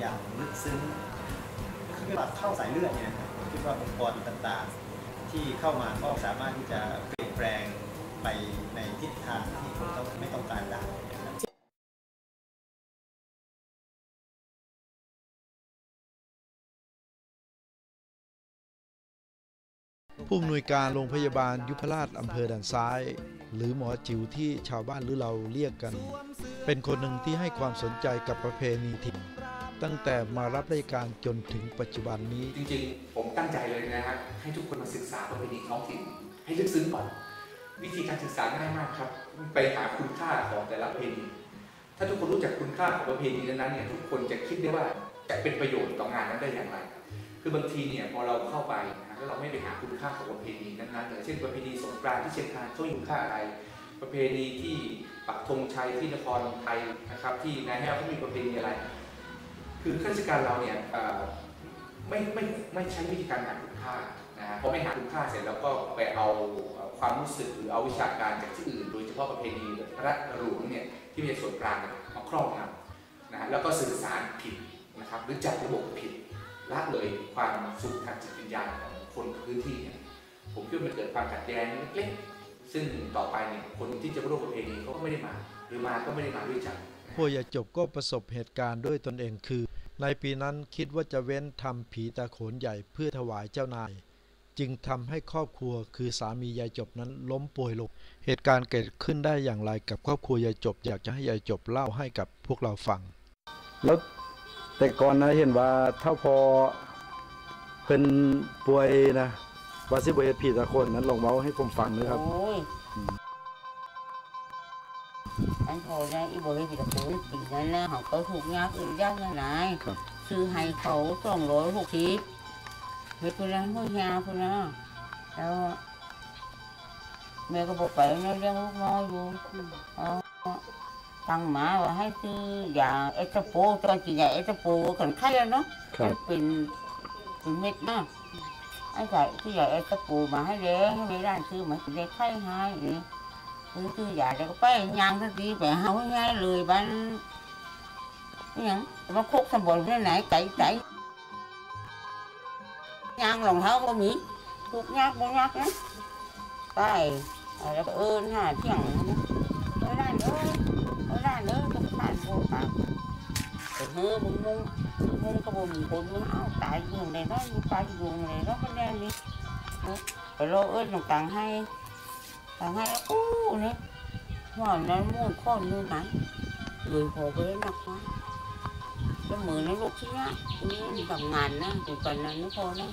อย่างลึกซึ้งคือว่าเข้าสายเลือดเนี่ยนะครับคิดว่าองค์กรต่างๆ ที่เข้ามาก็สามารถที่จะเปลี่ยนแปลงไปในทิศทางที่คนต้องไม่ต้องการได้ผู้อำนวยการโรงพยาบาลยุพราชอำเภอด่านซ้าย หรือหมอจิ๋วที่ชาวบ้านหรือเราเรียกกัน เป็นคนหนึ่งที่ให้ความสนใจกับประเพณีถิ่น ตั้งแต่มารับราชการจนถึงปัจจุบันนี้ จริงๆ ผมตั้งใจเลยนะฮะให้ทุกคนมาศึกษาประเพณีท้องถิ่นให้ลึกซึ้งก่อน วิธีการศึกษาง่ายมากครับ ไปหาคุณค่าของแต่ละประเพณี ถ้าทุกคนรู้จักคุณค่าของประเพณีนั้นๆเนี่ยทุกคนจะคิดได้ว่าจะเป็นประโยชน์ต่องานนั้นได้อย่างไร คือบางทีเนี่ยพอเราเข้าไปนะแล้วเราไม่ไปหาคุณค่าของประเพณีนั้นๆอย่างเช่นประเพณีสงกรานต์ที่เชียงคานเขามีคุณค่าอะไรประเพณีที่ปักธงชัยที่นครไทยนะครับที่นายแห้วเขามีประเพณีอะไร คือข้าราชการเราเนี่ยไม่ไม่ไม่ใช้วิธีการหาคุณค่านะฮะเพราไม่หาคุณค่าเสร็จแล้วก็ไปเอาความรู้สึกหรือเอาวิชาการจากที่อื่น โดยเฉพาะประเพณีรัฐหลวงเนี่ยที่เป็นส่วนกลางมาครอบงำนะฮะแล้วก็สื่อสารผิดนะครับหรือจัดระบบผิดละเลยความสุขทางจิตวิญญาณของคนพื้นที่เนี่ยผมคิดว่ามันเกิดความขัดแย้งเล็กๆซึ่งต่อไปเนี่ยคนที่จะร่วมประเพณีเขาก็ไม่ได้มา หรือมาก็ไม่ได้มาด้วยใจ พวกยาจบก็ประสบเหตุการณ์ด้วยตนเองคือ ในปีนั้นคิดว่าจะเว้นทำผีตาโขนใหญ่เพื่อถวายเจ้านาย จึงทำให้ครอบครัวคือสามียายจบนั้นล้มป่วยลง เหตุการณ์เกิดขึ้นได้อย่างไรกับครอบครัวยายจบ อยากจะให้ยายจบเล่าให้กับพวกเราฟัง แล้วแต่ก่อนนะเห็นว่าถ้าพอเพิ่นป่วยนะว่าสิบ่เฮ็ดผิดสักคนนั้นลองเว้าให้ผมฟังด้วยครับโอ้ย อันพอได้อีบอกให้ผิดคนปีนั้นนะเขาก็ถูกยากอื่นยากยังไงครับซื้อให้เขาสองร้อยหกสิบเฮ็ดไปแล้วพ่อยาพุ่นนะแล้วแม่ก็บอกไปนะเลี้ยงลูกน้อยอยู่เอาตังหมาว่าให้ซื้อยาเอสโปตอนกินยาเอสโปกันไข้แล้วเนาะครับมันเป็นเป็นเม็ดมากไอ้ใส่ที่ใหญ่ไอ้ตะปูมาให้เด้ให้ไปร้านซื้อมาเด็กไข้ให้ นี่ซื้อซื้อยาแล้วก็ไปยางสักทีไปหาให้ง่ายเลยบ้านนี่หยังมาคุกสมบูรณ์ที่ไหนไก่ไก่ยางรองเท้าก็มีทุกยากบ่ยาก นะไปแล้วก็เนี่ยงนะเออร้านเอ้ยเออร้นเอ้ยต้องผ่านโบปากไปเฮ้อมึงมึงมึงก็บ่มีคนมึงเอาตายอยู่ในนั้นมึงตายอยู่ในนั้นมันแน่นี่ไปรอเอิ้นต่างๆให้ต่างให้อู้นี่ว่านั้นมุ่งข้อนู่นไหนเลยพอไปแล้วนักนะแล้วมือนั้นลูกที่นี่นี่ทำงานนะถึงกันนั้นไม่พอนะ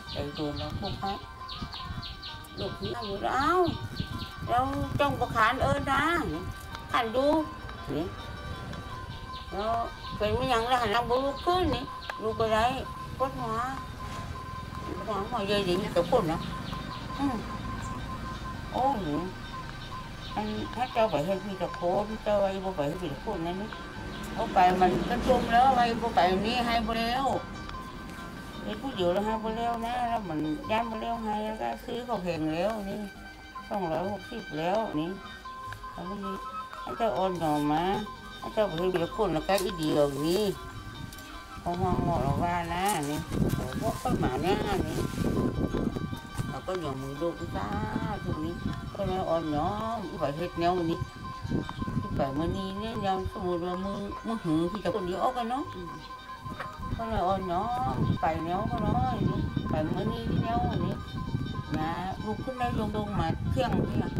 อันข้าเจ้าไปให้พี่กัโค้พี่เจ้าไว้บ่ไปให้พี่กัโค้นั่นนี่เขาไปมันก็จมแล้วไว้บ่ไปนี่ให้บ่แล้วไอ้ผู้อยู่แล้วให้บ่แล้วนะแล้วมันย่านบ่แล้วให้แล้วก็ซื้อก็แพงแล้วนี่สองร้อยหกสิบแล้วนี่แล้วนี่อันเจ้าอ่อนหน่อมาอันเจ้าไปให้พี่กัโค้แล้วก็อีเดียวนี่เขาห้องหมอเราว่านะนี่พวกข้าวหมาเนี้ยนี่ ก็อย่างมือดูซ่าตรงนี้ก็เลยอ่อนน้อมอีไปเฮ็ดแนวนี้ที่ไปมื่อนี้เนี่ยยังสมมติว่ามือมือหือที่จะคนเดียวกันเนาะก็เลยอ่อนน้อมไปแนวก็น้อยนี่ไปมื่อนี้ที่แนวนี้นะลูกขึ้นได้ลงลงมาเที่ยงที่น่ะ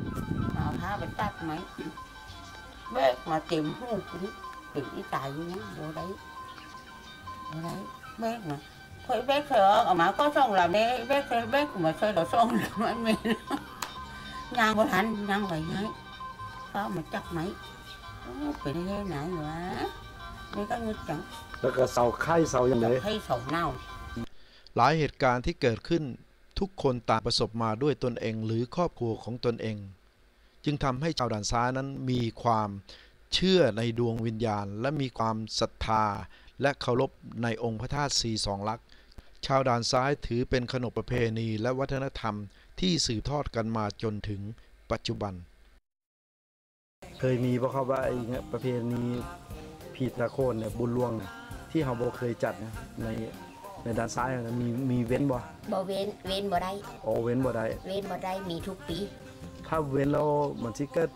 มาพาไปตัดไหมแบกมาเต็มหูนี่เป็นอีตายอยู่นะโบได้ đấy bếp mà thôi bếp sợ ở mà có xong làm đấy bếp chơi bếp mà chơi đồ xong làm anh mình nhang có thành nhang vậy đấy có mà chắc mấy bị thế này mà đây có người chẳng แล้วก็เสาไข้เสาอย่างได thấy sầu nào หลายเหตุการณ์ที่เกิดขึ้นทุกคนต่างประสบมาด้วยตนเองหรือครอบครัวของตนเอง จึงทำให้ชาวด่านซ้ายนั้นมีความเชื่อในดวงวิญญาณ และมีความศรัทธา และเคารพในองค์พระธาตุสีสองลักษณ์ ชาวด่านซ้ายถือเป็นขนบประเพณีและวัฒนธรรมที่สืบทอดกันมาจนถึงปัจจุบัน เคยมีบ่ครับว่าไอ้เนี่ยประเพณีผีตะโคนเนี่ยบุญหลวงเนี่ยที่เขาบ่เคยจัดนะในในด้านซ้ายนะมีมีเว้นบ่บ่เว้นเว้นบ่ได้อ๋อเว้นบ่ได้เว้นบ่ได้มีทุกปี ถ้าเว้นแล้วมันสิเกิด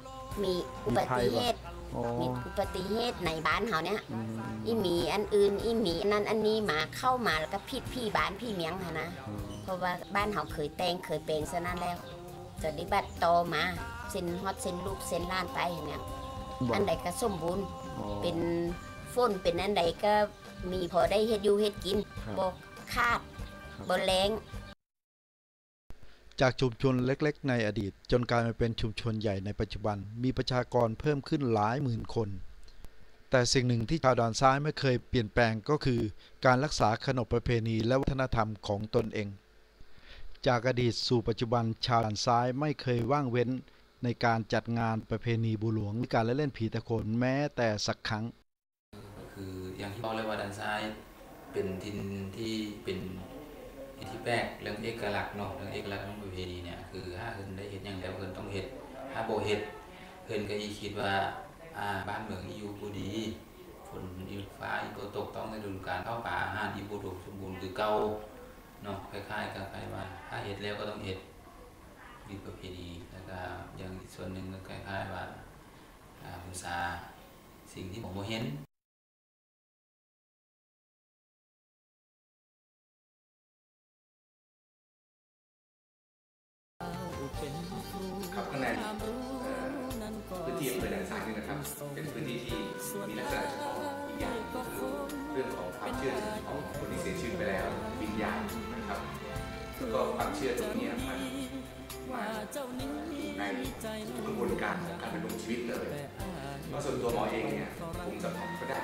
มีอุบัติเหตุอ๋อ มีอุบัติเหตุในบ้านเฮาเนี่ยอืมอีหมีอันอื่นอีหมีอันนั้นอันนี้มาเข้ามาแล้วก็ผิดพี่บ้านพี่เมียงค่ะนะอืมเพราะว่าบ้านเฮาเคยแต่งเคยเป็นซะนั้นแล้วจะได้บัตรโตอมาเซ็นฮอดเซ็นลูกเซ็นล้านไปเนี่ยบ่อันใดก็สมบูรณ์อ๋อเป็นฝนเป็นอันใดก็มีพอได้เฮ็ดอยู่เฮ็ดกินครับบ่ขาดบ่แรง จากชุมชนเล็กๆ ในอดีต จนกลายมาเป็นชุมชนใหญ่ในปัจจุบัน มีประชากรเพิ่มขึ้นหลายหมื่นคน แต่สิ่งหนึ่งที่ชาวดอนซ้ายไม่เคยเปลี่ยนแปลงก็คือ การรักษาขนบประเพณีและวัฒนธรรมของตนเอง จากอดีตสู่ปัจจุบันชาวดอนซ้ายไม่เคยว่างเว้นในการจัดงานประเพณีบูหลวงหรือการเล่นผีตะโขนแม้แต่สักครั้ง คืออย่างที่บอกเลยว่าด้านซ้ายเป็นทินที่เป็น ทธิแปกเรื่องเอกลักษณ์เนาะเรื่องเอกลักษณ์ของประเพณีเนี่ยคือถ้าเพิ่นได้เห็นอย่างแล้วเพิ่นต้องเฮ็ดถ้าโบเฮ็ดเพิ่นก็อีคิดว่าอ่าบ้านเมืองอยู่บ่ดีฝนอีฟ้าอีบ่ตกต้องในฤดูกาลเข้าป่าอาหารอีบ่อุดสมบูรณ์คือเก่าเนาะคล้ายๆกับใครว่าถ้าเฮ็ดแล้วก็ต้องเฮ็ดมีประเพณีแล้วก็อย่างอีกส่วนหนึ่งก็คล้ายๆว่าอ่าบูชาสิ่งที่ผมเห็น เป็นพื้นที่ที่มีลักษณะเฉพาะอีกอย่างคือเรื่องของความเชื่อของคนที่เสียชีวิตไปแล้ววิญญาณนะครับแล้วก็ความเชื่อตรงนี้มันมาในทุกกระบวนการของการดำรงชีวิตเลยเพราะส่วนตัวหมอเองเนี่ยผมสัมผัสก็ได้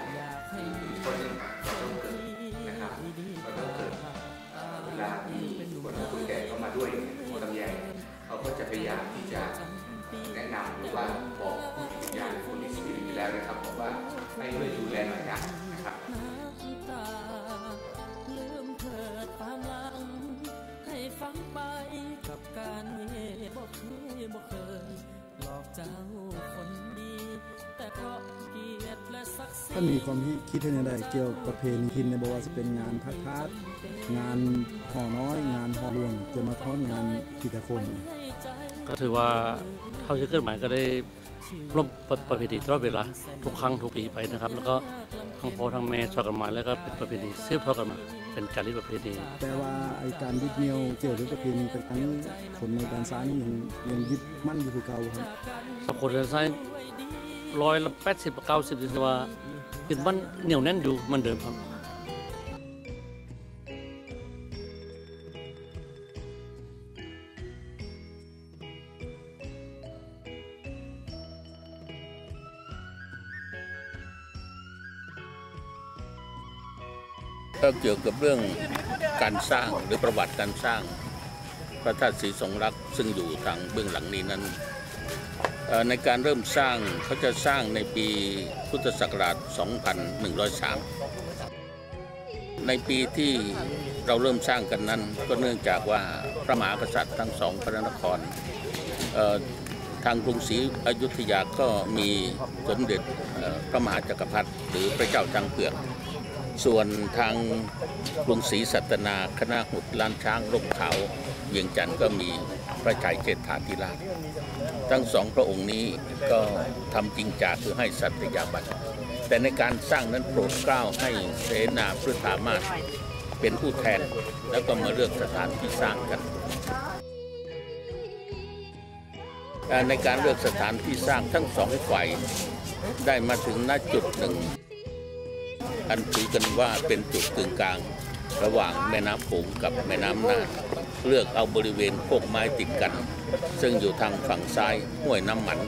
คือคนหนึ่เราต้องเกิดนะครับเราต้องเกิดเวลามีคนคนแก่เข้ามาด้วยเนี่ยหมอตำแยเขาก็จะพยายามที่จะ แนะนำหรือว่าบอกผู้ที่วิญญาณหรือคนที่เสียชีวิตไปแล้วนะครับบอกว่าให้ช่วยดูแลหน่อยนะนะครับฟังไปกับการเวทบ่เคยบ่เคยหลอกเจ้าคนดี แต่เพราะเกียรติและศักดิ์ศรีท่านมีความคิดเห็นอย่างไรเกี่ยวกับประเพณีทินในบ่ว่าจะเป็นงานพัดทาสงานห่อน้อย งานห่อรวงจนมาทอดงานผีตะโคนก็ถือว่า เท่าที่เคลื่อนไหวก็ได้ร่วมประประเพณีตลอดเวลาทุกครั้งทุกปีไปนะครับ แล้วก็ทั้งพ่อทั้งแม่สอนกันมาแล้วก็เป็นประเพณีสืบทอกันมาเป็นจารีตประเพณีแต่ว่าไอการยึดเหนี่ยวเกี่ยวกับประเพณีต่างคนในด้านซ้ายนี่ยังยังยึดมั่นอยู่คือเก่าครับสักคนจะใช้ร้อยละแปดสิบเก้าสิบถือว่ายึดมั่นเหนียวแน่นอยู่มันเดิมครับ เกี่ยวกับเรื่องการสร้างหรือประวัติการสร้างพระธาตุศรีสงรักษ์ซึ่งอยู่ทางเบื้องหลังนี้นั้น ในการเริ่มสร้างเขาจะสร้างในปีพุทธศักราช 2103 ในปีที่เราเริ่มสร้างกันนั้น ก็เนื่องจากว่าพระมหากษัตริย์ทั้งสองพระนครทางกรุงศรีอยุธยาก็มีสมเด็จพระมหาจักรพรรดิหรือพระเจ้าจังเผือก ส่วนทางกรุงศรีสัตนาคณะหุดล้านช้างร่มขาวเวียงจันทร์ก็มีพระชัยเจษฐาธิราชทั้งสองพระองค์นี้ก็ทำจริงจากคือให้สัตยาบัตรแต่ในการสร้างนั้นโปรดเกล้าให้เสนาพฤธามาศเป็นผู้แทนแล้วก็มาเลือกสถานที่สร้างกัน ในการเลือกสถานที่สร้างทั้งสองฝ่ายได้มาถึงณจุดหนึ่ง อันถือกันว่าเป็นจุดกึ่งกลาง ระหว่างแม่น้ำโขงกับแม่น้ำน่านเลือกเอาบริเวณโคกไม้ติดกัน ซึ่งอยู่ทางฝั่งซ้ายห้วยน้ำหมัน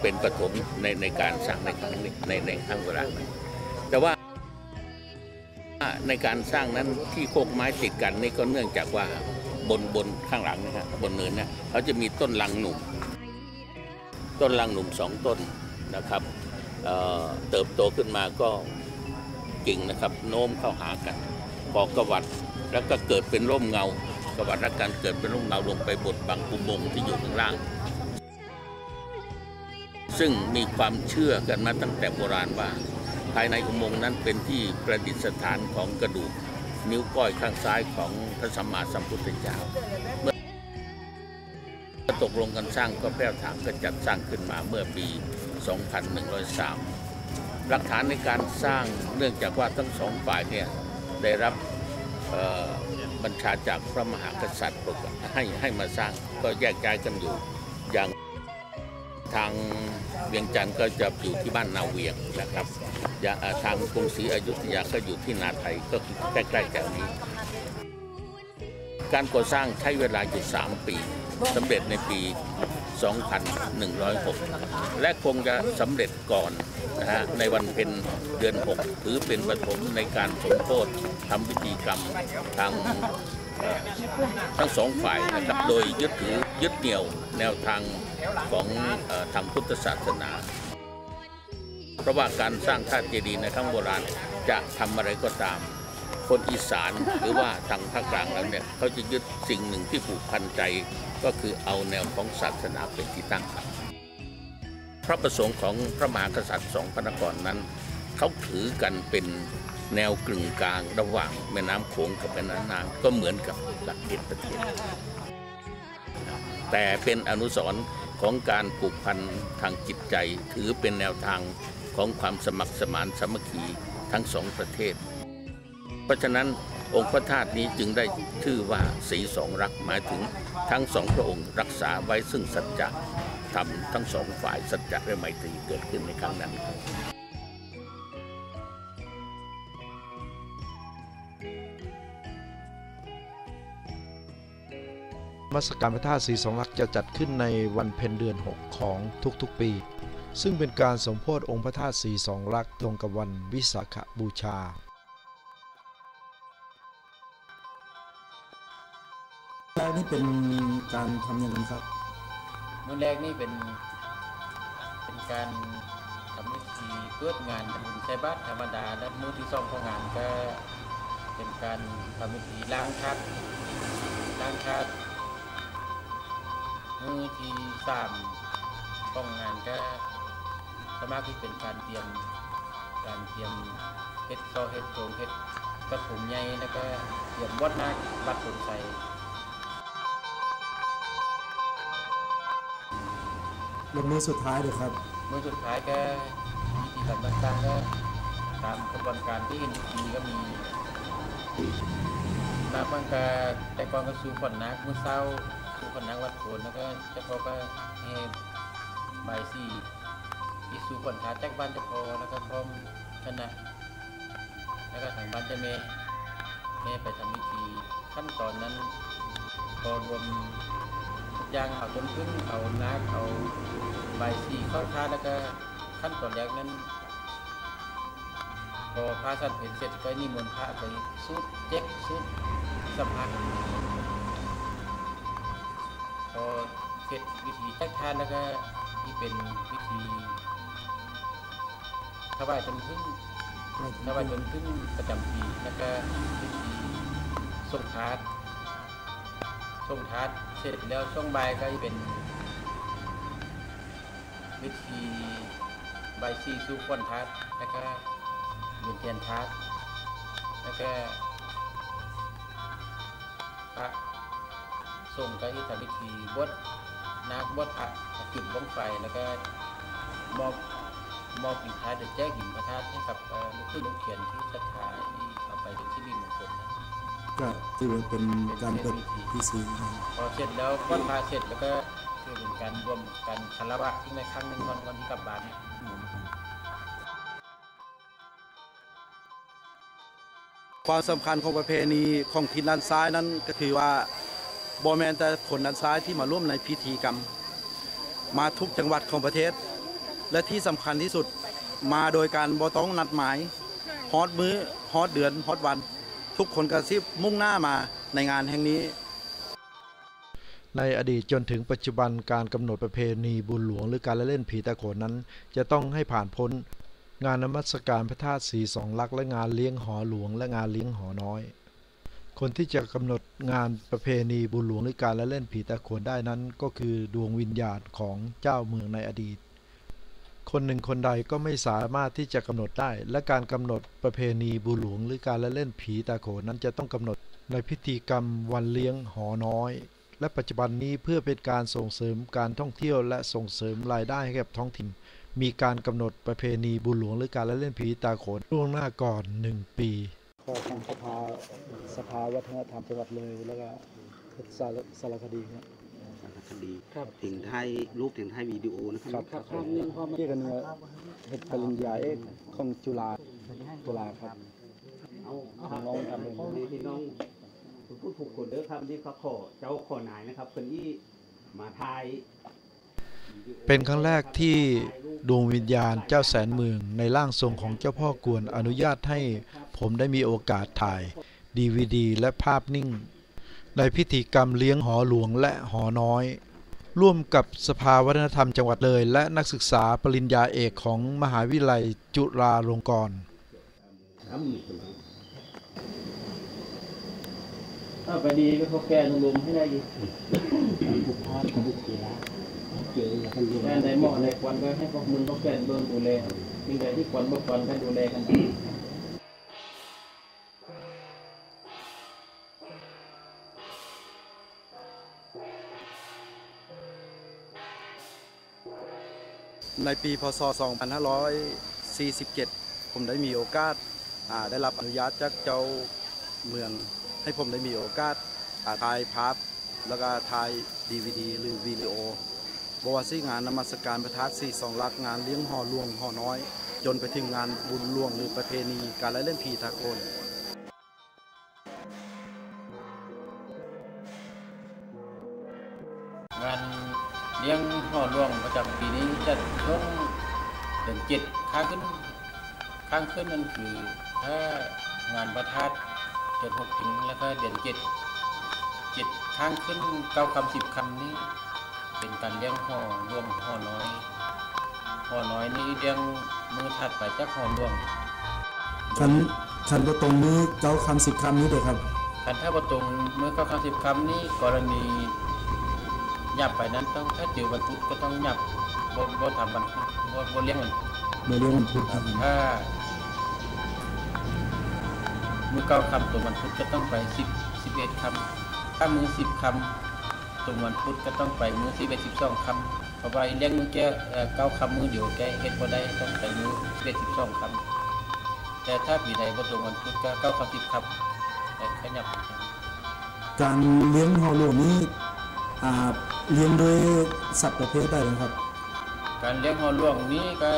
เป็นปฐมในในการสร้างในครั้งนี้ในในครั้งเวลานั้นแต่ว่าในการสร้างนั้นที่โคกไม้ติดกันนี่ก็เนื่องจากว่าบนบนข้างหลังนะฮะบนเนินเนี่ยเขาจะมีต้นลังหนุ่ม ต้นลังหนุ่มสองต้นนะครับเเติบโตขึ้นมาก็ กิ่งนะครับ โน้มเข้าหากันพอกกวัดแล้วก็เกิดเป็นร่มเงากวัดและการเกิดเป็นร่มเงาลงไปบดบังอุโมงที่อยู่ข้างล่าง ซึ่งมีความเชื่อกันมาตั้งแต่โบราณว่า ภายในอุโมงค์นั้นเป็นที่ประดิษฐานของกระดูก นิ้วก้อยข้างซ้ายของพระสัมมาสัมพุทธเจ้าเมื่อตกลงกันสร้างก็แพร่ถางก็จัดสร้างขึ้นมาเมื่อปี 2103 หลักฐานในการสร้างเนื่องจากว่าทั้งสองฝ่ายเนี่ยได้รับบัญชาจากพระมหากษัตริย์ปกให้ให้มาสร้างก็แยกย้ายกันอยู่อย่างทางเวียงจันทร์ก็จะอยู่ที่บ้านนาเวียงนะครับอย่าทางกรุงศรีอยุธยาก็อยู่ที่นาไทยก็ใกล้ๆกันนี้ การก่อสร้างใช้เวลาอยู่ 3 ปีสำเร็จในปี 2106 และคงจะสำเร็จก่อนนะฮะในวันเพ็ญเดือน 6 ถือเป็นปฐมในการสมโพธทำพิธีกรรมทางทั้งสองฝ่ายนะครับ โดยยึดถือยึดเหนี่ยวแนวทางของทางพุทธศาสนา เพราะว่าการสร้างธาตุเจดีย์ในครั้งโบราณจะทำอะไรก็ตาม คนอีสานหรือว่าทางภาคกลางแล้วเนี่ยเขาจะยึดสิ่งหนึ่งที่ผูกพันใจ ก็คือเอาแนวของศาสนาเป็นที่ตั้งครับ พระประสงค์ของพระมหากษัตริย์สองพระนครนั้น เขาถือกันเป็นแนวกึ่งกลางระหว่างแม่น้ำโขงกับแม่น้ำนางก็เหมือนกับหลักเขตประเทศ แต่เป็นอนุสรณ์ของการผูกพันทางจิตใจ ถือเป็นแนวทางของความสมัครสมานสามัคคีทั้งสองประเทศ เพราะฉะนั้นองค์พระธาตุนี้จึงได้ชื่อว่าสีสองรักหมายถึงทั้งสองพระองค์รักษาไว้ซึ่งสัจจะทำทั้งสองฝ่ายสัจจะและไมตรีเกิดขึ้นในครั้งนั้นมัสการพระธาตุศรีสองลักษ์จะจัดขึ้นในวันเพ็ญเดือน 6 ของทุกๆปี ซึ่งเป็นการสมโพธิองค์พระธาตุศรีสองลักษ์ตรงกับวันวิสาขบูชา รกนี่เป็นการทำย่างไรครับมื้อแรกนี่เป็น เป็นการทำพิธีเปิดงานบุญใส่บาตรธรรมดา และมือที่สองของงานก็เป็นการทำพิธีล้างธาตุล้างธาตุมื้อที่สามของงานก็สมากที่เป็นการเตรียมการเตรียมเฮ็ดซอเฮ็ดโจงเฮ็ดกระถุมใหญ่แล้วก็เตรียมวัดนาคบัดผลใส่ ลงมือสุดท้ายเลยครับ มือสุดท้ายก็วิธีการต่างๆก็ตามกระบวนการที่มีก็มีนักมันก็แต่ก่อนก็สู้ขวัญนักมือเศร้าสู้ขวัญนักวัดโขนแล้วก็เจ้าพ่อก็ให้ใบายสี่ที่สู้ขวัญท้าแจ็คบ้านเจ้าพ่อแล้วก็พร้อมคณะแล้วก็ทางบ้านเจ้าแม่แม่ไปทำพิธีขั้นตอนนั้นพอรวม ย่างเอาจนขึ้นเอานักเอาใบสี่เข้าท้าแล้วก็ขั้นตอนแรกนั้นพอพระสันเพนเสร็จก็นิมนต์พระไปสุดเจ็กสุดสัมผัสพอเสร็จวิธีแจ็คทานแล้วก็ที่เป็นวิธีถวายจนพึ่งถวายจนพึ่งประจำปีแล้วก็วิธีส่งทาสส่งทาส เสร็จแล้วช่วงบ่ายก็จะเป็น วิธีใบซีซูควนทัสแล้วก็บุญเทียนทัสแล้วก็พระส่งก็ที่ทำพิธีบดนักบดพระจุดบ้องไฟแล้วก็มอบมอบหินท้ายเดือแจ้งหินพระธาตุให้กับลูกผู้ลูกเขียนที่ศรัทธาที่เอาไปเป็นที่ดินมงคลนะ ก็ถือว่าเป็นการเปิดพิธีพอเสร็จแล้วก้อนพาเสร็จแล้วก็คือเป็นการรวมกันคารวะที่ในครั้งหนึ่งก่อนก่อนที่กลับบ้านความสำคัญของประเพณีของทินด้านซ้ายนั้นก็คือว่าบอแมนแต่คนด้านซ้ายที่มาร่วมในพิธีกรรม มาทุกจังหวัดของประเทศ และที่สำคัญที่สุดมาโดยการบอต้องนัดหมายฮอดมือ้อฮอดเดือนฮอดวัน ทุกคนกระซิบมุ่งหน้ามาในงานแห่งนี้ ในอดีตจนถึงปัจจุบันการกำหนดประเพณีบุญหลวงหรือการละเล่นผีตะโขนนั้น จะต้องให้ผ่านพ้น งานนมัสการพระธาตุสีสองลักษณ์และงานเลี้ยงหอหลวงและงานเลี้ยงหอน้อย คนที่จะกำหนดงานประเพณีบุญหลวงหรือการละเล่นผีตะโขนได้นั้น ก็คือดวงวิญญาณของเจ้าเมืองในอดีต คนหนึ่งคนใดก็ไม่สามารถที่จะกำหนดได้ และการกำหนดประเพณีบูหลวง หรือการละเล่นผีตาโขนนั้นจะต้องกำหนดในพิธีกรรมวันเลี้ยงหอน้อย และปัจจุบันนี้เพื่อเป็นการส่งเสริมการท่องเที่ยวและส่งเสริมรายได้ให้กับท้องถิ่น มีการกำหนดประเพณีบุญหลวง หรือการละเล่นผีตาโขนล่วงหน้าก่อน1ปีขอทางสภาสภาวัฒนธรรมจังหวัดเลยแล้วก็สารสารคดีครับ สารคดีถึงไทยรูปถึงไทยวิดีโอนะครับครับภาพนิ่งพ่อมาเกี่ยวกันเนี่ยเฮ็ดปริญญาเอกของจุฬาจุฬาครับ เอาเอาน้องทำเองนี่พี่น้องผู้พูดผูกคนเด้อครับที่เขาขอเจ้าขอนายนะครับคนที่มาทายเป็นครั้งแรกที่ดวงวิญญาณเจ้าแสนเมืองในร่างทรงของเจ้าพ่อกวนอนุญาตให้ผมได้มีโอกาสถ่ายดีวดีและภาพนิ่ง ในพิธีกรรมเลี้ยงหอหลวงและหอน้อย ร่วมกับสภาวัฒนธรรมจังหวัดเลย และนักศึกษาปริญญาเอกของมหาวิทยาลัยจุฬาลงกรณ์ถ้าไปดีก็เขาแก้ทางลมให้ได้ดีบุกพาดบุกเสียเจอแล้วกันรวมแก้ในหม้อในควันก็ให้พวกมึงเขาแก้เบิ่งดูแลสิ่งใดที่ควันบ่ควันก็ดูแลกัน ในปีพศ 2547 ผมได้มีโอกาสาได้รับอนุญาตจากเจ้าเมือง ให้ผมได้มีโอกาสาถ่ายภาพแล้วก็ถ่ายดีวดีหรือวิดีโอบวาซี่งานนมัสการประทัดสี่สองลักษณ์งานเลี้ยงห่อหลวงห่อน้อย จนไปถึงงานบุญหลวงหรือประเพณีการละเล่นผีตาโคน เลี้ยงห่อหลวงประจำปีนี้จะช่วงเดือนเจ็ดข้างขึ้น ข้างขึ้นนั่นคือถ้างานประทัดเดือนหกถึงแล้วก็เดือนเจ็ดเจ็ดข้างขึ้นเก้าคำสิบคำนี้เป็นการเลี้ยงห่อรวมห่อน้อยห่อน้อยนี่เลี้ยงมือถัดไปจากห่อรวมคันคันก็ตรงนี้เก้าคำสิบคำนี้เด้อครับการถ้าประตรงเมื่อเก้าคำสิบคำนี้กรณี หยับไปนั้นต้องถ้าเจอวันพุธก็ต้องหยับบ่บ่ทำวันพุธบ่บ่เลี้ยงวันในเรื่องมันพูดครับถ้ามือเก้าคำตรงวันพุธก็ต้องไปสิบสิบเอ็ดคำถ้ามือสิบคำตรงวันพุธก็ต้องไปมือสิบเอ็ดสิบสองคำเพราะว่าเลี้ยงมือแกเอ่อเก้าคำมือเดียวแกเฮ็ดบ่ได้ต้องไปมือสิบเอ็ดสิบสองคำแต่ถ้าปีใดบ่ตรงวันพุธก็เก้าคำสิบคำแต่ขยับการเลี้ยงหอลวงนี้อ่าเลี้ยงด้วยสัตว์ประเภทใดนะครับ การเลี้ยงหอหลวงนี้ก็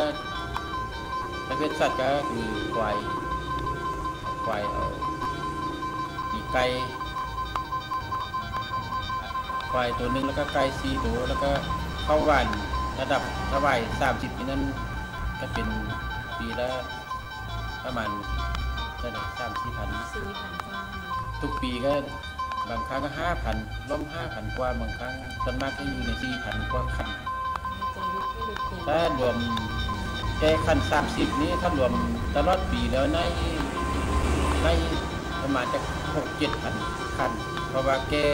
ประเภทสัตว์ก็คือควายควายเอามีไก่ควายตัวหนึ่งแล้วก็ไก่สี่ตัวแล้วก็ข้าวหวานระดับถวายสามสิบปีนั้นก็เป็นปีละประมาณเท่าไหร่สามสี่พันทุกปีก็ บางครั้งก็ห้าพันล้มห้าพันกว่าบางครั้งส่วนมากก็อยู่ในสี่พันกว่าคันถ้ารวมแก้ขั้นสามสิบนี้ถ้ารวมตลอดปีแล้วในในประมาณจะหกเจ็ดพันคันเพราะว่าแก้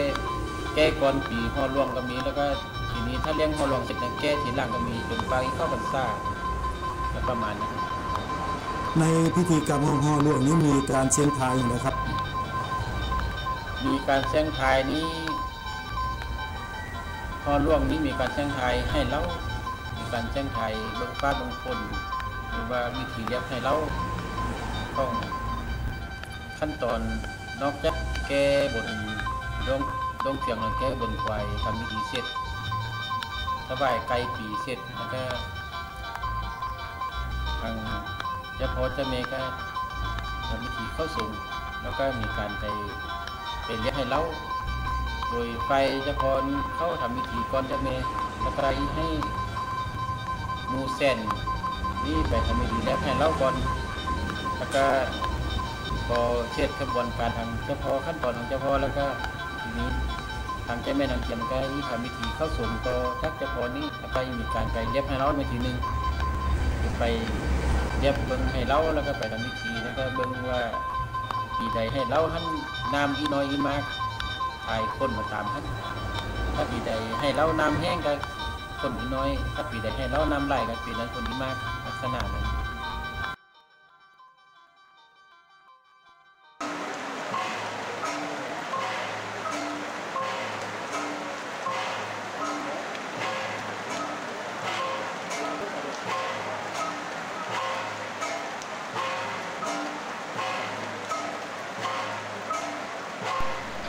แก้ก่อนปีหอหลวงก็มีแล้วก็ทีนี้ถ้าเลี้ยงหอหลวงเสร็จแล้วแก้ทีหลังก็มีจนไปเข้าพรรษาประมาณนี้ในพิธีกรรมของหอหลวงนี้มีการเชียงทายอย่างไรครับ มีการแซงทายนี้หอหลวงนี้มีการแซงทายให้เล่ามีการแซงทายเบื้องฟ้าเบื้องฝนหรือว่าวิธีเรียกให้เล่าของขั้นตอนนอกจากแก้บนดงดงเพียงแล้วแก้บนควายทำพิธีเสร็จถวายไก่ปีเสร็จแล้วก็ทางเจ้าพ่อเจ้าแม่ก็ทำพิธีเข้าสูงแล้วก็มีการไป ไปเลี้ยงให้เล่าโดยไฟเจ้าพ่อเข้าทำพิธีก่อนเจ้าแม่แล้ให้มูเส้นนี่ไปทำพิธีแล้วให้เล่าก่อนแล้วก็พอเช็ดกระบวนการทางเจ้าพอขั้นตอนของเจ้าพอแล้วก็ทีนี้ทางเจ้าแม่นางเขียนก็ที่ทำพิธีเข้าสวมต่อทักเจ้าพอนี้แล้วก็ยังมีการไปเรียบให้เราในทีหนึ่งไปเรียบเบิ้งให้เราแล้วก็ไปทำพิธีแล้วก็เบิ้งว่า ปีใดให้เราหันน้ำอีน้อยอีมากถ่ายคนมาตามหันถ้าปีใดให้เราน้ำแห้งก็คนอีน้อย ถ้าปีใดให้เรานำไหลกันปีนั้นคนอีมากลักษณะนั้น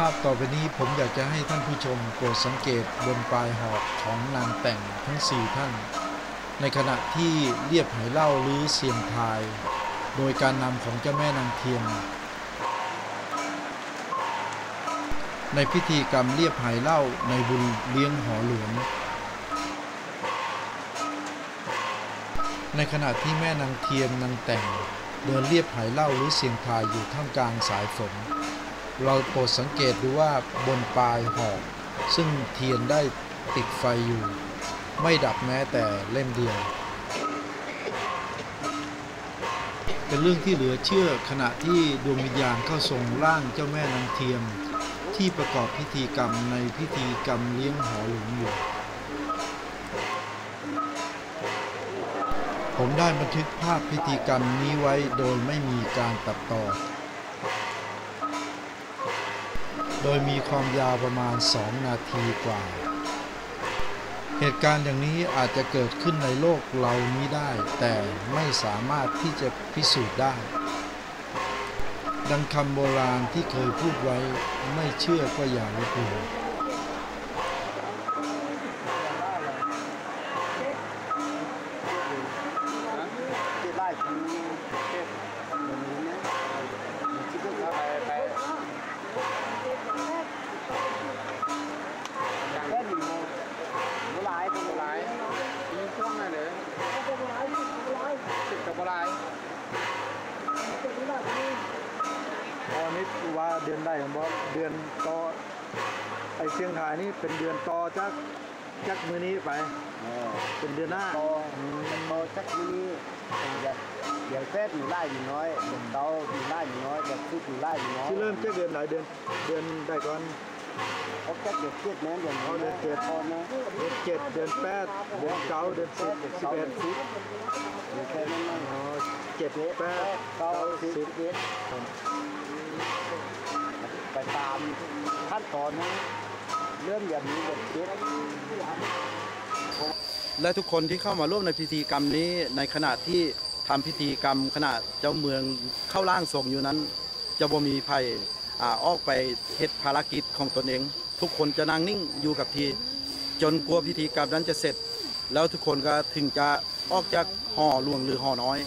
าพต่อไปนี้ผมอยากจะให้ท่านผู้ชมโปรดสังเกตบนปลายหอกของนางแต่งทั้งสี่ท่าน ในขณะที่เรียบไหเล้าหรือเสียงทาย โดยการนำของเจ้าแม่นางเทียนในพิธีกรรมเรียบไหเล้าในบุญเลี้ยงหอหลวง ในขณะที่แม่นางเทียนนางแต่ง เดินเรียบไหเล้าหรือเสียงทายอยู่ท่ามกลางสายฝน เราโปรดสังเกตดูว่าบนปลายหอกซึ่งเทียนได้ติดไฟอยู่ ไม่ดับแม้แต่เล่มเดียว เป็นเรื่องที่เหลือเชื่อขณะที่ดวงวิญญาณเข้าทรงร่างเจ้าแม่นางเทียม ที่ประกอบพิธีกรรมในพิธีกรรมเลี้ยงหอหลวงอยู่ผมได้บันทึกภาพพิธีกรรมนี้ไว้โดยไม่มีการตัดต่อ โดยมีความยาวประมาณ 2 นาทีกว่า เหตุการณ์อย่างนี้อาจจะเกิดขึ้นในโลกเรานี้ได้ แต่ไม่สามารถที่จะพิสูจน์ได้ ดังคำโบราณที่เคยพูดไว้ไม่เชื่อก็อย่าลบหลู่ พอนี้ว่าเดือนได้ผมบอกเดือนต่อไอเชียงรายนี่เป็นเดือนต่อจากจากมือนี้ไปเป็นเดือนหน้า ต่อต่อจากมือนี้เดี๋ยวเดี๋ยวแฟดอยู่ไล่อยู่น้อยเดี๋ยวเตาอยู่ไล่อยู่น้อยเดี๋ยวซุปอยู่ไล่อยู่น้อยที่เริ่มเจากเดือนไหนเดือนเดือนได้ก่อนเขาแค่เดือนเจ็ดนะเดือนเอาเดือนเจ็ดพอนนะเดือนเจ็ดเดือนแปดเดือนเก้าเดือนสิบสิบเอ็ดสิบเดือนแค่นั้นนะอ๋อเจ็ดแปดเก้าสิบเอ็ดไปตามขั้นตอนนะเริ่มอย่างนี้เดือนเจ็ดและทุกคนที่เข้ามาร่วมในพิธีกรรมนี้ในขณะที่ ทำพิธีกรรมขณะเจ้าเมืองเข้าร่างทรงอยู่นั้น จะบ่มีภัยอ่าออกไปเฮ็ดภารกิจของตนเอง ทุกคนจะนั่งนิ่งอยู่กับทีจนกลัวพิธีกรรมนั้นจะเสร็จ แล้วทุกคนก็ถึงจะออกจากห่อหลวงหรือห่อน้อย